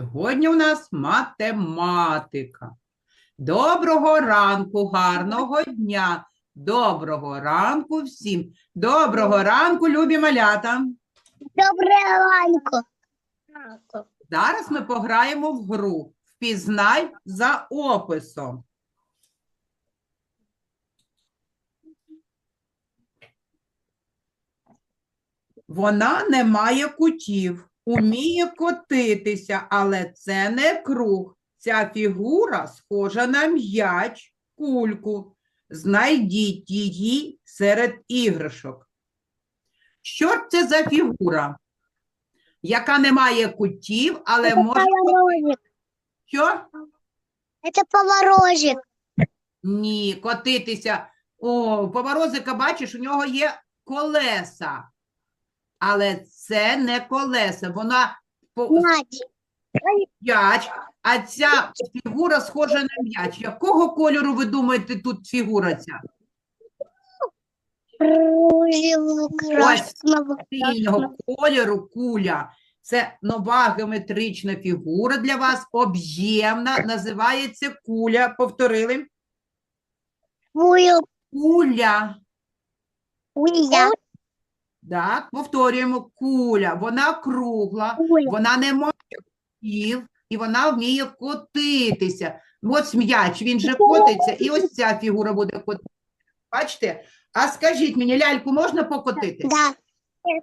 Сьогодні у нас математика. Доброго ранку, гарного дня. Доброго ранку всім. Доброго ранку, любі малята. Доброго ранку. Зараз ми пограємо в гру. Впізнай за описом. Вона не має кутів, уміє котитися, але це не круг. Ця фігура схожа на м'яч, кульку. Знайдіть її серед іграшок. Що це за фігура, яка не має кутів, але може. Що? Это поворозик. Ні, котитися. О, у поворозика, бачиш, у нього є колеса. Але це не колеса. Вона по- Мяч. а ця фігура схожа на м'яч. Якого кольору ви думаєте тут фігура ця? Синього кольору куля. Це нова геометрична фігура для вас, об'ємна, називається куля. Повторили? Буя. Куля. Так, повторюємо. Куля. Вона кругла, Буя. вона не має кутів, і вона вміє котитися. Ось м'яч, він же котиться, і ось ця фігура буде котитися. Бачите? А скажіть мені, ляльку можна покотити? Да.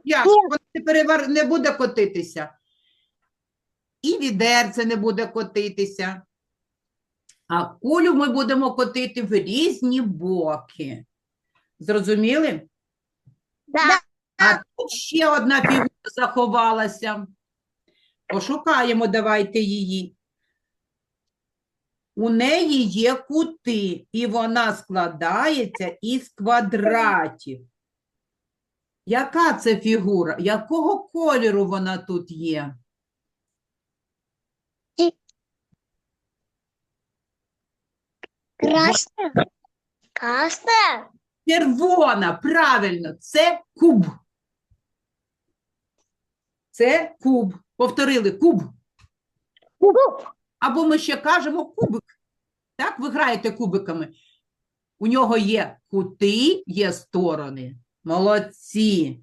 Як? Вона перевар... не буде котитися. І відерце не буде котитися. А кулю ми будемо котити в різні боки. Зрозуміли? Да. А тут ще одна фігура заховалася. Пошукаємо, давайте її. У неї є кути, і вона складається із квадратів. Яка це фігура? Якого кольору вона тут є? Красная. Красная. Червона, правильно, це куб. Це куб. Повторили куб. Або ми ще кажемо кубик. Так, ви граєте кубиками. У нього є кути, є сторони. Молодці.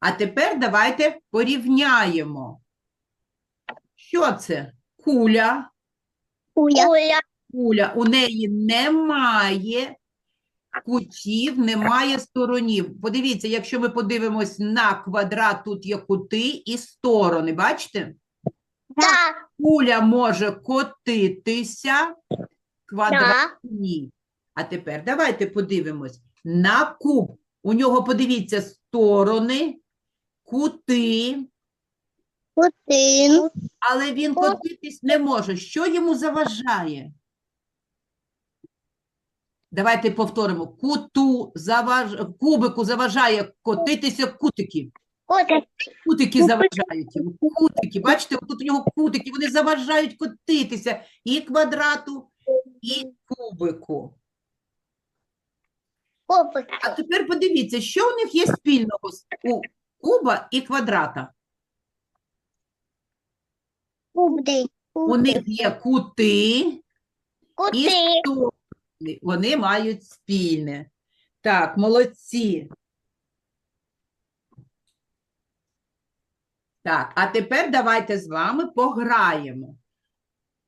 А тепер давайте порівняємо. Що це? Куля. Буя. Куля. У неї немає кутів, немає сторонів. Подивіться, якщо ми подивимось на квадрат, тут є кути і сторони. Бачите? Да. Куля може котитися, квадрат ні. А тепер давайте подивимось. На куб. У нього, подивіться, сторони, кути, Один. але він котитись не може. Що йому заважає? Давайте повторимо. Куту заваж... Кубику заважає котитися кутики. Вот. Кутики заважають йому. Кутики, бачите, тут у нього кутики, вони заважають котитися і квадрату, і кубику. Опыт. А тепер подивіться, що у них є спільного з- у куба і квадрата. Кубный. У них є кути і Куты. сторони. вони мають спільне. Так, молодці. Так, а тепер давайте з вами пограємо.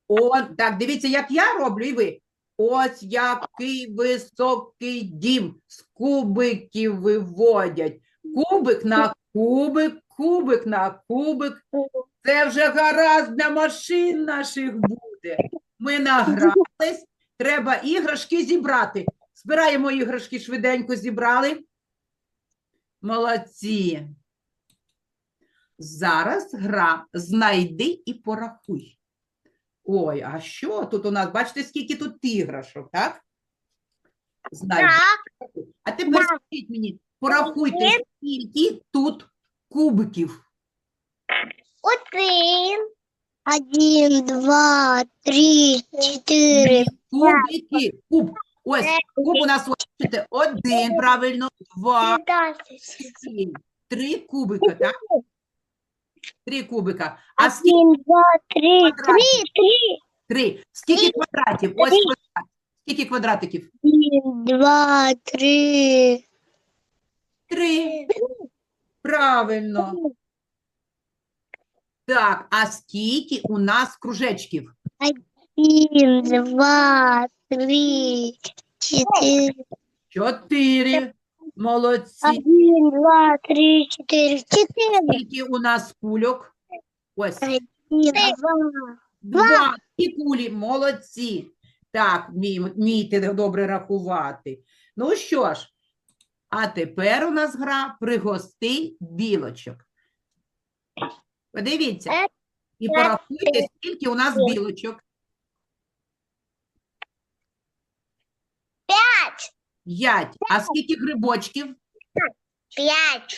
О, так, дивіться, як я роблю, і ви. Ось який високий дім з кубиків виводять. Кубик на кубик, кубик на кубик. Це вже гаразд для машин наших буде. Ми награлись, треба іграшки зібрати. Збираємо іграшки швиденько зібрали. Молодці. Зараз гра Знайди і порахуй. Ой, а що тут у нас? Бачите, скільки тут іграшок, так? Знайди. порахуй. А тепер скажіть мені, порахуйте, скільки тут кубиків. Один. Один, два, три, четыре, Кубики. Куб. Ось, куб у нас, бачите, один, правильно, два, пятнадцать. три. Кубика, так? Три кубика. А скільки Один, два, три, три, три. три? Скільки квадратів? Ось квадрат. Скільки квадратиків? Один, два, три. Три. Правильно. Так, а скільки у нас кружечків? Один, два, три, четыре. Чотири. Молодці. Один, два, три, четыре. Четыре. Скільки у нас кульок? Ось. Один, два. Два. І кулі. Молодці. Так, вмій- вмійте добре рахувати. Ну що ж, а тепер у нас гра «Пригости білочок». Подивіться. Е, І порахуйте, скільки у нас білочок. Пять. П'ять. А скільки грибочків? Пять.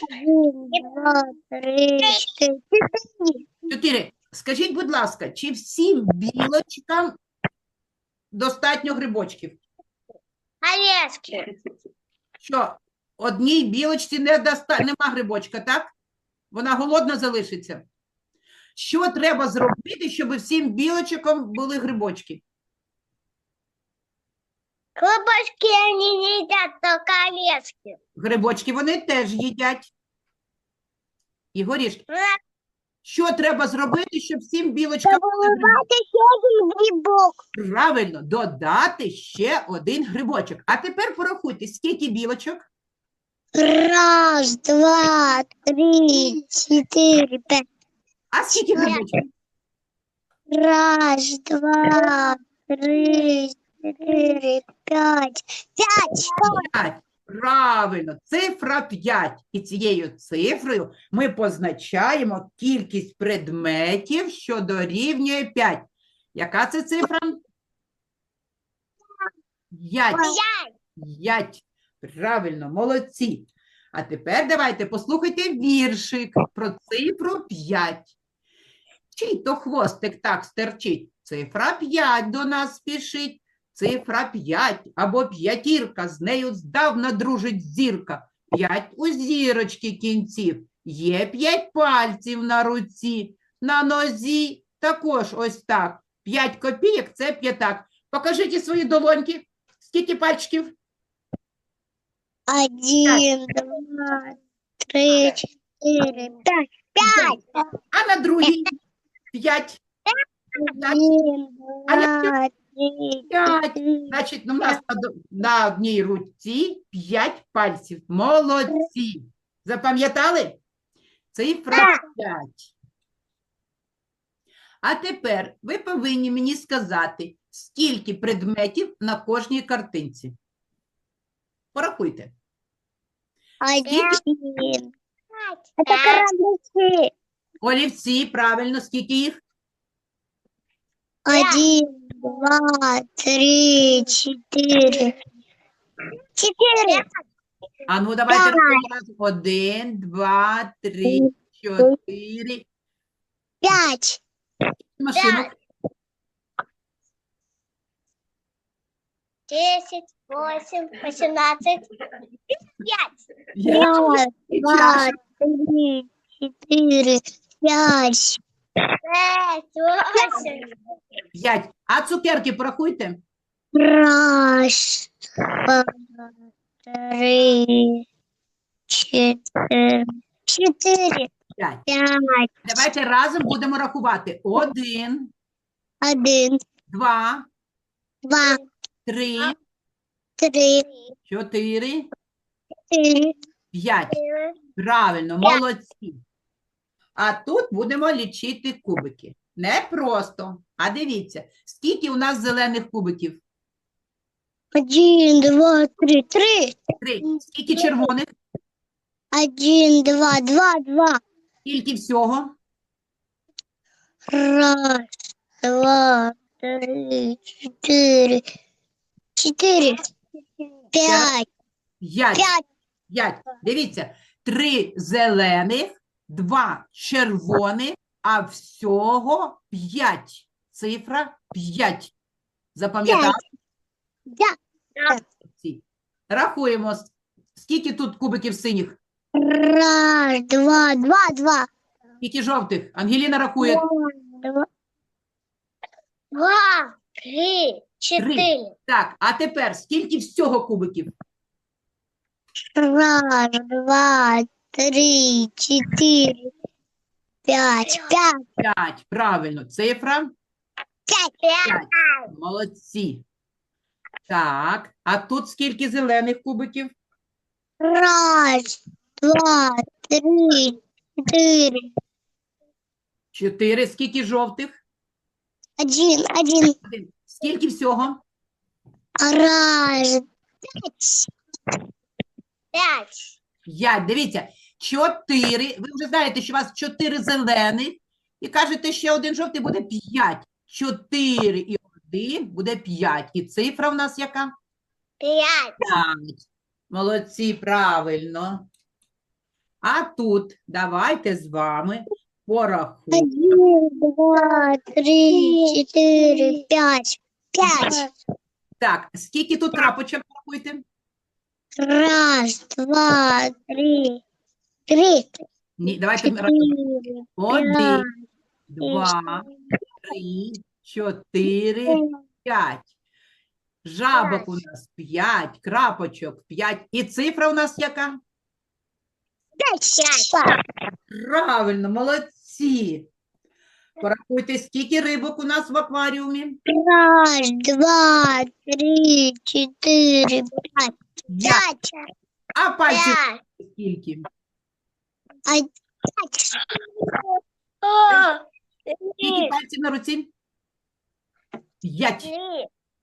Чотири. Скажіть, будь ласка, чи всім білочкам достатньо грибочків? Орешки. Що одній білочці не доста... нема грибочка, так? Вона голодна залишиться. Що треба зробити, щоб всім білочкам були грибочки? Колбаски они не едят, только орешки. Грибочки вони теж їдять. І горішки. Ну, Що треба зробити, щоб всім білочкам були грибочки? Давайте еще один грибок. Правильно, додати ще один грибочок. А тепер порахуйте, скільки білочок? Раз, два, три, четыре, пять. А скільки Чотири. Раз, два, три, четыре, пять. Пять. П'ять. Правильно, цифра 5. І цією цифрою ми позначаємо кількість предметів, що дорівнює 5. Яка це цифра? 5. Пять. 5. Правильно, молодці. А тепер давайте послухайте віршик про цифру 5. Чий то хвостик так стерчить? Цифра 5 до нас спішить. Цифра 5 або п'ятірка, з нею здавна дружить зірка. П'ять у зірочки кінців. Є п'ять пальців на руці, на нозі також ось так. П'ять копійок це п'ятак. Покажіть свої долоньки. Скільки пальчиків? Один, два, три, четыре, пять. Пять. А на другій п'ять. Один, А я два, три, П'ять. Значить, ну, у нас на, на одній руці п'ять пальців. Молодці. Запам'ятали? Цифра. 5. А тепер ви повинні мені сказати, скільки предметів на кожній картинці. Порахуйте. Один. Это карандаши. Олівці, правильно, скільки їх? Один, два, три, четыре. Четыре. А ну, давайте П'ять. рахуємо разом. Один, два, три, чотири. Пять. Машинок. Десять, восемь, восемнадцать. Пять. П'ять. Раз, І два, чашок. три, четыре, пять. Пять, восемь. П'ять. А цукерки порахуйте. Раз, два, три, четыре. Четыре. П'ять. Пять. Давайте разом будемо рахувати. Один, Один, два, два, три, три, чотири, п'ять. Правильно, молодці. А тут будемо лічити кубики. Не просто. А дивіться, скільки у нас зелених кубиків? Один, два, три, три. Три. Скільки червоних? Один, два, два, два. Скільки всього? Раз, два, три, четыре. Четыре. Пять. П'ять. Пять. П'ять. Дивіться, три зелених, два червоних, а всього п'ять. Цифра п'ять. Запам'ятали? Да. Рахуємо, скільки тут кубиків синіх? Раз, два, два, два. Скільки жовтих? Ангеліна рахує Два, два, три, четыре. Так, а тепер скільки всього кубиків? Раз, два, три, четыре, пять, пять, П'ять. Правильно. Цифра? пять, пять. Молодці. Так, а тут скільки зелених кубиків? Раз, два, три, четыре, Чотири. Скільки жовтих? Один, один. Один. Скільки всього? Раз, пять. Пять. П'ять. Дивіться, чотири. Ви вже знаєте, що у вас чотири зелених. І кажете, ще один жовтий буде п'ять. Чотири і один буде п'ять. І цифра в нас яка? Пять. П'ять. Молодці, правильно. А тут давайте з вами порахуємо. Один, два, три, четыре, пять. Пять. Так, скільки тут крапочок рахуйте? Раз, два, три. Три. Ні, давайте ми рахуємо. Один, два, три, чотири, п'ять. Жабок у нас п'ять, крапочок п'ять. І цифра у нас яка? Пять. Правильно, молодці. Порахуйте, скільки рибок у нас в акваріумі? Раз, два, три, четыре, пять. П'ять. А пальців Пять. скільки? Пять. Скільки пальців на руці? П'ять.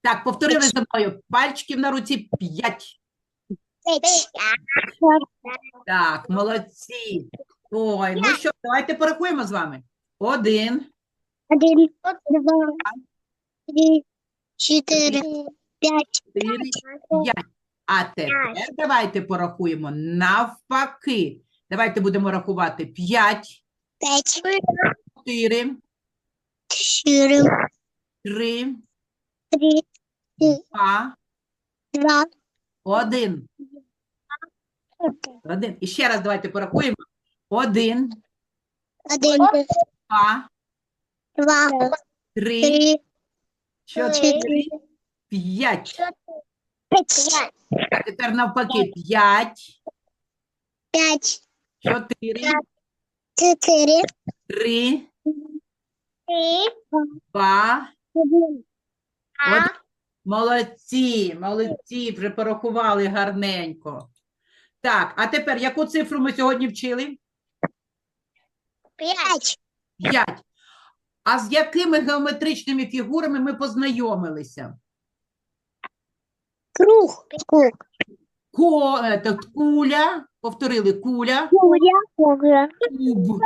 Так, повторили за мною. Пальчиків на руці п'ять. Пять. Так, молодці. Ой, ну що, давайте порахуємо з вами. Один, Один, два, три, четыре, пять. чотири, п'ять. А тепер давайте порахуємо навпаки. Давайте будемо рахувати п'ять, Пять. чотири, Четыре, три, три, два, два, один. Один. І ще раз давайте порахуємо. Один, один, два, два, три, три, чотири, четыре, п'ять. пять. А тепер навпаки. П'ять, Пять, чотири, четыре, три, три, два, один. От. Молодці, молодці, вже порахували гарненько. Так, а тепер яку цифру ми сьогодні вчили? Пять. П'ять. А з якими геометричними фігурами ми познайомилися? Круг. Круг. Ко, е, так, куля, повторили, куля, Куля. Куля. куб.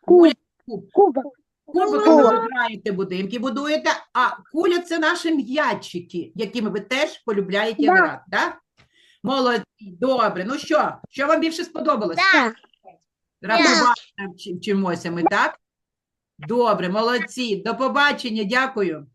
Куб. Куб. Кубок. Кубиками ви граєте будинки, будуєте, а куля це наші м'ячики, якими ви теж полюбляєте Да. грати, так? Молодці, добре. Ну що, що вам більше сподобалось? Да. Рахувати вчимося ми, так? Добре, молодці. До побачення, дякую.